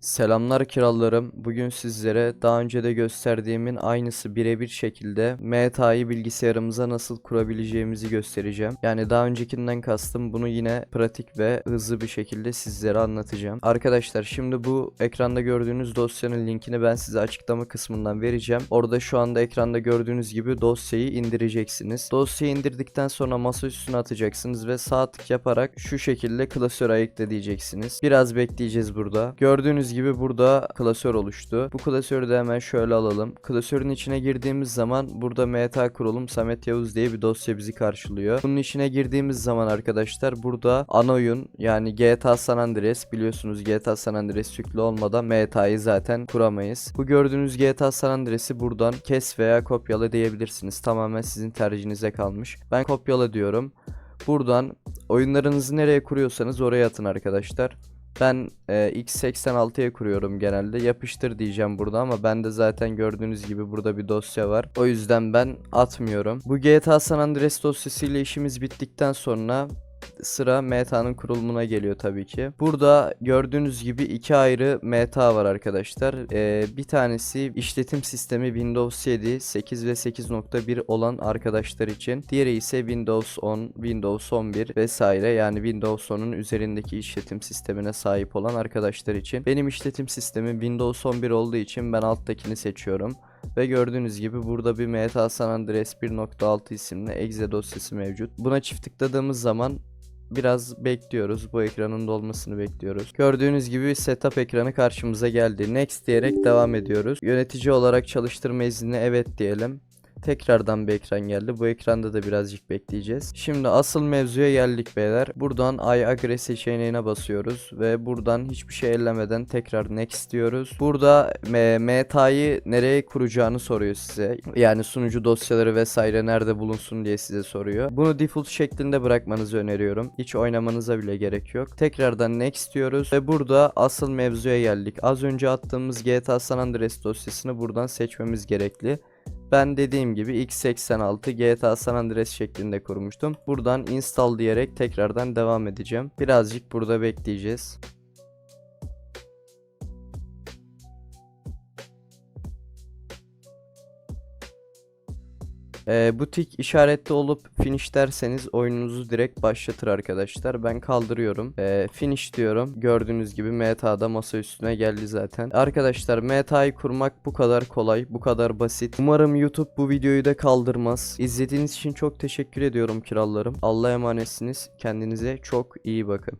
Selamlar krallarım. Bugün sizlere daha önce de gösterdiğimin aynısı birebir şekilde MTA'yı bilgisayarımıza nasıl kurabileceğimizi göstereceğim. Yani daha öncekinden kastım bunu yine pratik ve hızlı bir şekilde sizlere anlatacağım. Arkadaşlar şimdi bu ekranda gördüğünüz dosyanın linkini ben size açıklama kısmından vereceğim. Orada şu anda ekranda gördüğünüz gibi dosyayı indireceksiniz. Dosyayı indirdikten sonra masa üstüne atacaksınız ve sağ tık yaparak şu şekilde klasöre ayıkla diyeceksiniz. Biraz bekleyeceğiz burada. Gördüğünüz gibi burada klasör oluştu. Bu klasörü de hemen şöyle alalım. Klasörün içine girdiğimiz zaman burada MTA kurulum Samet Yavuz diye bir dosya bizi karşılıyor. Bunun içine girdiğimiz zaman arkadaşlar burada ana oyun yani GTA San Andreas biliyorsunuz GTA San Andreas yüklü olmadan MTA'yı zaten kuramayız. Bu gördüğünüz GTA San Andreas'i buradan kes veya kopyala diyebilirsiniz. Tamamen sizin tercihinize kalmış. Ben kopyala diyorum. Buradan oyunlarınızı nereye kuruyorsanız oraya atın arkadaşlar. Ben e, x86'ya kuruyorum genelde. Yapıştır diyeceğim burada ama bende zaten gördüğünüz gibi burada bir dosya var. O yüzden ben atmıyorum. Bu GTA San Andreas dosyasıyla işimiz bittikten sonra sıra MTA'nın kurulumuna geliyor tabii ki. Burada gördüğünüz gibi iki ayrı MTA var arkadaşlar. Ee, bir tanesi işletim sistemi Windows 7, 8 ve 8.1 olan arkadaşlar için. Diğeri ise Windows 10, Windows 11 vesaire yani Windows 10'un üzerindeki işletim sistemine sahip olan arkadaşlar için. Benim işletim sistemim Windows 11 olduğu için ben alttakini seçiyorum. Ve gördüğünüz gibi burada bir MTA San Andreas 1.6 isimli exe dosyası mevcut. Buna çift tıkladığımız zaman biraz bekliyoruz. Bu ekranın dolmasını bekliyoruz. Gördüğünüz gibi setup ekranı karşımıza geldi. Next diyerek devam ediyoruz. Yönetici olarak çalıştırma iznine evet diyelim. Tekrardan bir ekran geldi. Bu ekranda da birazcık bekleyeceğiz. Şimdi asıl mevzuya geldik beyler. Buradan I agree seçeneğine basıyoruz ve buradan hiçbir şey ellemeden tekrar next diyoruz. Burada M- MTA'yı nereye kuracağını soruyor size. Yani sunucu dosyaları vesaire nerede bulunsun diye size soruyor. Bunu default şeklinde bırakmanızı öneriyorum. Hiç oynamanıza bile gerek yok. Tekrardan next diyoruz ve burada asıl mevzuya geldik. Az önce attığımız GTA San Andreas dosyasını buradan seçmemiz gerekli. Ben dediğim gibi x86 GTA San Andreas şeklinde kurmuştum. Buradan install diyerek tekrardan devam edeceğim. Birazcık burada bekleyeceğiz. Ee, bu tik olup finish derseniz oyununuzu direkt başlatır arkadaşlar. Ben kaldırıyorum. Ee, finish diyorum. Gördüğünüz gibi MTA'da masa üstüne geldi zaten. Arkadaşlar MTA'yı kurmak bu kadar kolay, bu kadar basit. Umarım YouTube bu videoyu da kaldırmaz. İzlediğiniz için çok teşekkür ediyorum krallarım. Allah'a emanetsiniz. Kendinize çok iyi bakın.